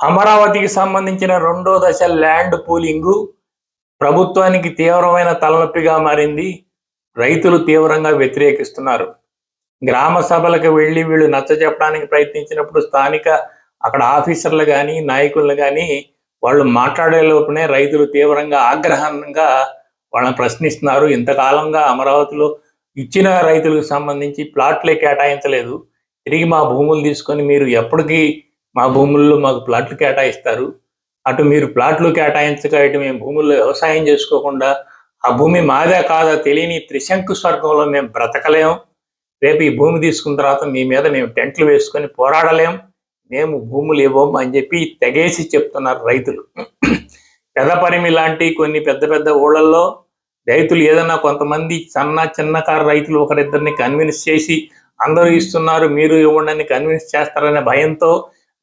అమరావతికి సంబంధించిన రెండో దశ ల్యాండ్ పూలింగు ప్రభుత్వానికి తీవ్రమైన తలనొప్పిగా మారింది. రైతులు తీవ్రంగా వ్యతిరేకిస్తున్నారు. గ్రామ సభలకు వెళ్ళి వీళ్ళు నచ్చ చెప్పడానికి ప్రయత్నించినప్పుడు స్థానిక అక్కడ ఆఫీసర్లు కానీ నాయకులు కానీ వాళ్ళు మాట్లాడే లోపునే రైతులు తీవ్రంగా ఆగ్రహంగా వాళ్ళని ప్రశ్నిస్తున్నారు. ఇంతకాలంగా అమరావతిలో ఇచ్చిన రైతులకు సంబంధించి ప్లాట్లే కేటాయించలేదు. తిరిగి మా భూములు తీసుకొని మీరు ఎప్పటికీ మా భూముల్లో మాకు ప్లాట్లు కేటాయిస్తారు. అటు మీరు ప్లాట్లు కేటాయించక ఇటు మేము భూముల్లో వ్యవసాయం చేసుకోకుండా ఆ భూమి మాదే కాదా తెలియని త్రిశంకు స్వర్గంలో మేము బ్రతకలేం. రేపు ఈ భూమి తీసుకున్న తర్వాత మీ మీద మేము టెంట్లు వేసుకొని పోరాడలేం. మేము భూములు ఇవ్వం అని చెప్పి తెగేసి చెప్తున్నారు రైతులు. పెదపరిమి లాంటి కొన్ని పెద్ద పెద్ద ఊళ్ళల్లో రైతులు ఏదైనా కొంతమంది సన్న చిన్నకారు రైతులు ఒకరిద్దరిని కన్విన్స్ చేసి అందరూ ఇస్తున్నారు మీరు ఇవ్వండి అని కన్విన్స్ చేస్తారనే భయంతో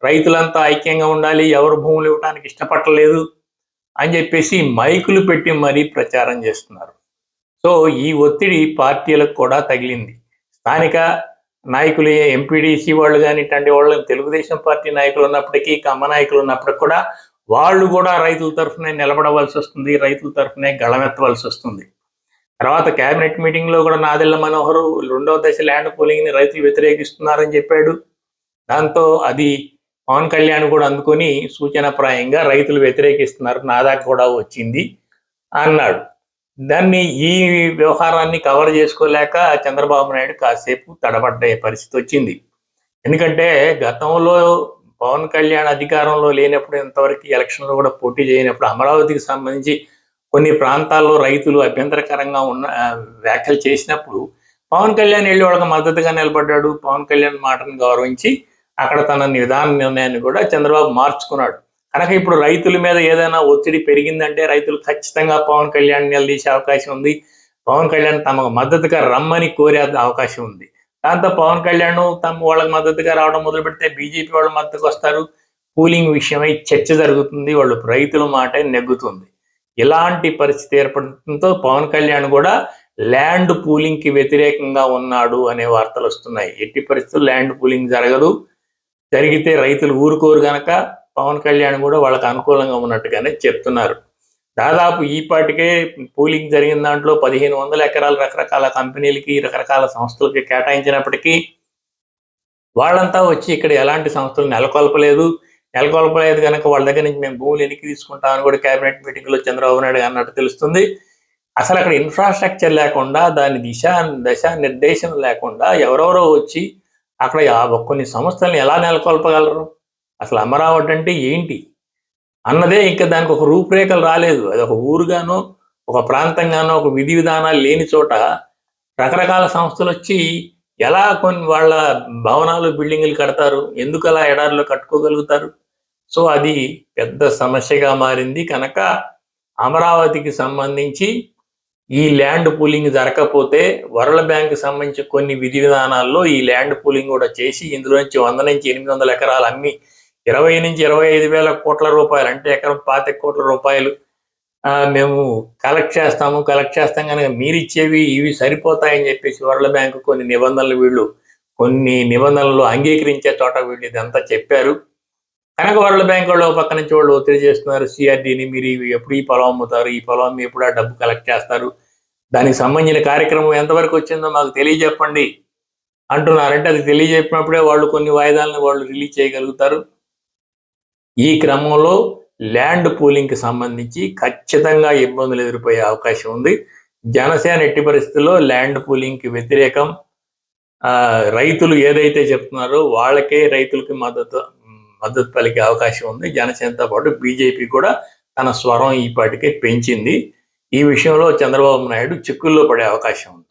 రైతులంతా ఐక్యంగా ఉండాలి ఎవరు భూములు ఇవ్వడానికి ఇష్టపడలేదు అని చెప్పేసి మైకులు పెట్టి మరీ ప్రచారం చేస్తున్నారు. సో ఈ ఒత్తిడి పార్టీలకు కూడా తగిలింది. స్థానిక నాయకులు ఎంపీడీసీ వాళ్ళు కానీ ఇట్లాంటి వాళ్ళు తెలుగుదేశం పార్టీ నాయకులు ఉన్నప్పటికీ కమ్మ నాయకులు ఉన్నప్పటికీ కూడా వాళ్ళు కూడా రైతుల తరఫునే నిలబడవలసి వస్తుంది రైతుల తరఫునే గళమెత్తవలసి వస్తుంది. తర్వాత కేబినెట్ మీటింగ్లో కూడా నాదెళ్ళ మనోహరు రెండవ దశ ల్యాండ్ పూలింగ్ని రైతులు వ్యతిరేకిస్తున్నారని చెప్పాడు. దాంతో అది పవన్ కళ్యాణ్ కూడా అందుకొని సూచనప్రాయంగా రైతులు వ్యతిరేకిస్తున్నారు. నా దాకా కూడా వచ్చింది అన్నాడు. దాన్ని ఈ వ్యవహారాన్ని కవర్ చేసుకోలేక చంద్రబాబు నాయుడు కాసేపు తడబడ్డే పరిస్థితి వచ్చింది. ఎందుకంటే గతంలో పవన్ కళ్యాణ్ అధికారంలో లేనప్పుడు ఇంతవరకు ఎలక్షన్లో కూడా పోటీ చేయనప్పుడు అమరావతికి సంబంధించి కొన్ని ప్రాంతాల్లో రైతులు అభ్యంతరకరంగా ఉన్న వ్యాఖ్యలు చేసినప్పుడు పవన్ కళ్యాణ్ వెళ్ళి వాళ్ళకి మద్దతుగా నిలబడ్డాడు. పవన్ కళ్యాణ్ మాటను గౌరవించి అక్కడ తన నిదాన నిర్ణయాన్ని కూడా చంద్రబాబు మార్చుకున్నాడు. కనుక ఇప్పుడు రైతుల మీద ఏదైనా ఒత్తిడి పెరిగిందంటే రైతులు ఖచ్చితంగా పవన్ కళ్యాణ్ నిలదీసే అవకాశం ఉంది. పవన్ కళ్యాణ్ తమకు మద్దతుగా రమ్మని కోరే అవకాశం ఉంది. దాంతో పవన్ కళ్యాణ్ తమ వాళ్ళకి మద్దతుగా రావడం మొదలు పెడితే బీజేపీ వాళ్ళ మద్దతుకు వస్తారు. కూలింగ్ విషయమై చర్చ జరుగుతుంది. వాళ్ళు రైతుల మాట నెగ్గుతుంది. ఇలాంటి పరిస్థితి ఏర్పడటంతో పవన్ కళ్యాణ్ కూడా ల్యాండ్ పూలింగ్కి వ్యతిరేకంగా ఉన్నాడు అనే వార్తలు వస్తున్నాయి. ఎట్టి పరిస్థితులు ల్యాండ్ పూలింగ్ జరగదు. జరిగితే రైతులు ఊరుకోరు గనక పవన్ కళ్యాణ్ కూడా వాళ్ళకి అనుకూలంగా ఉన్నట్టుగానే చెప్తున్నారు. దాదాపు ఈ పాటికే పూలింగ్ జరిగిన దాంట్లో పదిహేను వందల ఎకరాలు రకరకాల కంపెనీలకి రకరకాల సంస్థలకి కేటాయించినప్పటికీ వాళ్ళంతా వచ్చి ఇక్కడ ఎలాంటి సంస్థలు నెలకొల్పలేదు. నెలకొల్పలేదు కనుక వాళ్ళ దగ్గర నుంచి మేము భూములు ఎన్నికి తీసుకుంటామని కూడా కేబినెట్ మీటింగ్లో చంద్రబాబు నాయుడు అన్నట్టు తెలుస్తుంది. అసలు అక్కడ ఇన్ఫ్రాస్ట్రక్చర్ లేకుండా దాని దిశ దశ నిర్దేశం లేకుండా ఎవరెవరో వచ్చి అక్కడ కొన్ని సంస్థలను ఎలా నెలకొల్పగలరు? అసలు అమరావతి అంటే ఏంటి? అన్నదే ఇంకా దానికి ఒక రూపురేఖలు రాలేదు. అది ఒక ఊరుగానో ఒక ప్రాంతంగానో ఒక విధి విధానాలు లేని చోట రకరకాల సంస్థలు వచ్చి ఎలా కొన్ని వాళ్ళ భవనాలు బిల్డింగులు కడతారు? ఎందుకు అలా ఎడారిలో కట్టుకోగలుగుతారు? సో అది పెద్ద సమస్యగా మారింది. కనుక అమరావతికి సంబంధించి ఈ ల్యాండ్ పూలింగ్ జరగకపోతే వరల్డ్ బ్యాంక్ సంబంధించి కొన్ని విధి విధానాల్లో ఈ ల్యాండ్ పూలింగ్ కూడా చేసి ఇందులో నుంచి వంద నుంచి ఎనిమిది వందల ఎకరాలు అమ్మి ఇరవై నుంచి ఇరవై ఐదు వేల కోట్ల రూపాయలు అంటే ఎకరం పాతిక కోట్ల రూపాయలు మేము కలెక్ట్ చేస్తాము కలెక్ట్ చేస్తాం కనుక మీరు ఇచ్చేవి ఇవి సరిపోతాయని చెప్పేసి వరల్డ్ బ్యాంక్ కొన్ని నిబంధనలు వీళ్ళు కొన్ని నిబంధనలు అంగీకరించే చోట వీళ్ళు ఇదంతా చెప్పారు. కనుక వరల్డ్ బ్యాంక్ వాళ్ళు పక్క నుంచి వాళ్ళు ఒత్తిడి చేస్తున్నారు. సిఆర్డీని మీరు ఇవి ఎప్పుడు ఈ పొలం అమ్ముతారు? ఈ పొలం మీ ఎప్పుడు ఆ డబ్బు కలెక్ట్ చేస్తారు? దానికి సంబంధించిన కార్యక్రమం ఎంతవరకు వచ్చిందో మాకు తెలియజెప్పండి అంటున్నారంటే అది తెలియజెప్పినప్పుడే వాళ్ళు కొన్ని వాయిదాలను వాళ్ళు రిలీజ్ చేయగలుగుతారు. ఈ క్రమంలో ల్యాండ్ పూలింగ్కి సంబంధించి ఖచ్చితంగా ఇబ్బందులు ఎదుర్కొయ్యే అవకాశం ఉంది. జనసేన ఎట్టి పరిస్థితుల్లో ల్యాండ్ పూలింగ్కి వ్యతిరేకం. ఆ, రైతులు ఏదైతే చెప్తున్నారో వాళ్ళకే రైతులకి మద్దతు మద్దతు పలికే అవకాశం ఉంది. జనసేనతో పాటు బీజేపీ కూడా తన స్వరం ఈపాటికే పెంచింది. ఈ విషయంలో చంద్రబాబు నాయుడు చిక్కుల్లో పడే అవకాశం ఉంది.